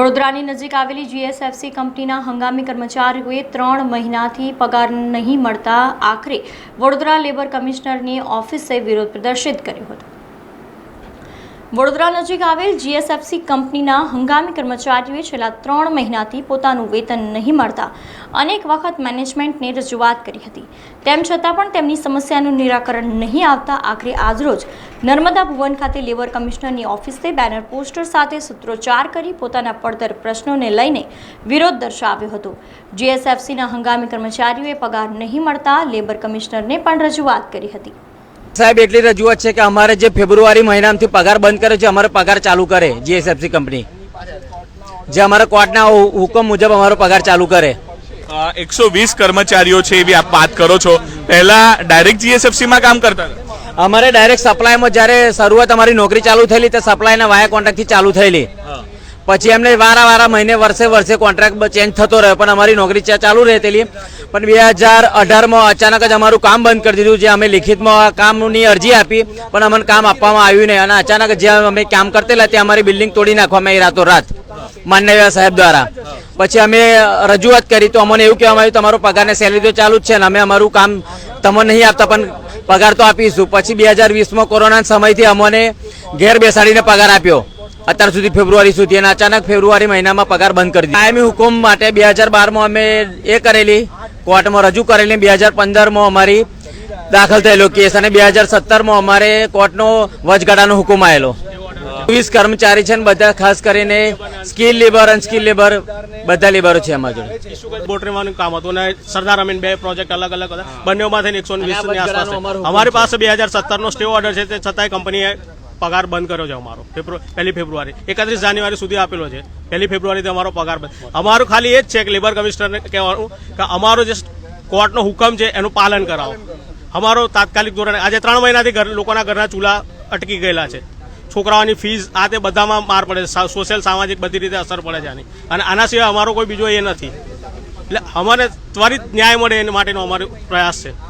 વડોદરાની નજીક આવેલી જીએસએફસી કંપનીના હંગામી કર્મચારીઓએ ત્રણ મહિનાથી પગાર નહીં મળતા આખરે વડોદરા લેબર કમિશનરની ઓફિસે વિરોધ પ્રદર્શિત કર્યો હતો. વડોદરા નજીક આવેલ જીએસએફસી કંપનીના હંગામી કર્મચારીઓએ છેલ્લા ત્રણ મહિનાથી પોતાનું વેતન નહીં મળતા અનેક વખત મેનેજમેન્ટને રજૂઆત કરી હતી. તેમ છતાં પણ તેમની સમસ્યાનું નિરાકરણ નહીં આવતા આખરે આજરોજ નર્મદા ભુવન ખાતે લેબર કમિશનરની ઓફિસે બેનર પોસ્ટર સાથે સૂત્રોચ્ચાર કરી પોતાના પડતર પ્રશ્નોને લઈને વિરોધ દર્શાવ્યો હતો. જીએસએફસીના હંગામી કર્મચારીઓએ પગાર નહીં મળતા લેબર કમિશનરને પણ રજૂઆત કરી હતી. સાહેબ એટલી રજૂઆત છે કે અમારે જે ફેબ્રુઆરી મહિનામાંથી પગાર બંધ કરે છે અમારો પગાર ચાલુ કરે જીએસએફસી કંપની જે અમારા કોર્ટના હુકમ મુજબ અમારો પગાર ચાલુ કરે. એકસો વીસ કર્મચારીઓ છે એવી આપ વાત કરો છો. પહેલા ડાયરેક્ટ જીએસએફસીમાં કામ કરતા અમારે ડાયરેક્ટ સપ્લાયમાં જ્યારે શરૂઆત અમારી નોકરી ચાલુ થયેલી તે સપ્લાયના વાયા કોન્ટ્રાક્ટથી ચાલુ થયેલી. પછી એમને વારા વારા મહિને વર્ષે વર્ષે કોન્ટ્રાક્ટ ચેન્જ થતો રહ્યો, પણ અમારી નોકરી ચાલુ રહેતેલી પણ બે હજાર અઢારમાં અચાનક જ અમારું કામ બંધ કરી દીધું, જે અમે લિખિતમાં કામની અરજી આપી, પણ અમને કામ આપવામાં આવ્યું નહીં. અને અચાનક જ્યાં અમે કામ કરતેલા ત્યાં અમારી બિલ્ડિંગ તોડી નાખવામાં આવી રાતોરાત માન્ય સાહેબ દ્વારા. પછી અમે રજૂઆત કરી, તો અમને એવું કહેવામાં આવ્યું, તમારો પગારને સેલરી તો ચાલુ જ છે અને અમે અમારું કામ તમને નહીં આપતા, પણ પગાર તો આપીશું. પછી બે હજાર વીસમાં કોરોના સમયથી અમને ઘેર બેસાડીને પગાર આપ્યો. અત્યાર સુધી ફેબ્રુઆરી સુધી અને અચાનક ફેબ્રુઆરી મહિનામાં પગાર બંધ કરી દીધો. કાયમી હુકમ માટે બે હજાર બારમાં અમે એ કરેલી કોર્ટમાં રજૂ કરેલી બે હજાર પંદરમાં અમારી દાખલ થયેલો કેસ અને બે હજાર સત્તરમાં અમારે કોર્ટનો વચગાળાનો હુકમ આવેલો. વીસ કર્મચારી છે ને બધા ખાસ કરીને સ્કિલ લેબર અનસ્કિલ લેબર બધા લેબરો છે અમારા જોડે. બોટરીમાંનું કામ હતું અને સરદાર અમીન બે પ્રોજેક્ટ અલગ અલગ હતા. બંનેમાં થઈને એકસો વીસની આસપાસ. અમારી પાસે બે હજાર સત્તરનો સ્ટે ઓર્ડર છે તે છતાંય કંપનીએ પગાર બંધ કર્યો છે અમારો. ફેબ્રુ- પહેલી ફેબ્રુઆરી. એકત્રીસ જાન્યુઆરી સુધી આપેલો છે. પહેલી ફેબ્રુઆરીથી અમારો પગાર બંધ. અમારું ખાલી એ જ છે કે લેબર કમિશનરને કહેવાનું કે અમારો જે કોર્ટનો હુકમ છે એનું પાલન કરાવો. અમારો તાત્કાલિક ધોરણે, આજે ત્રણ મહિનાથી ઘર, લોકોના ઘરના ચૂલા અટકી ગયેલા છે. છોકરાઓની ફીસ આ તે બધામાં માર પડે છે. સોશિયલ સામાજિક બધી રીતે અસર પડે છે આની. અને આના સિવાય અમારો કોઈ બીજો એ નથી. એટલે અમારે ત્વરિત ન્યાય મળે એના માટેનો અમારો પ્રયાસ છે.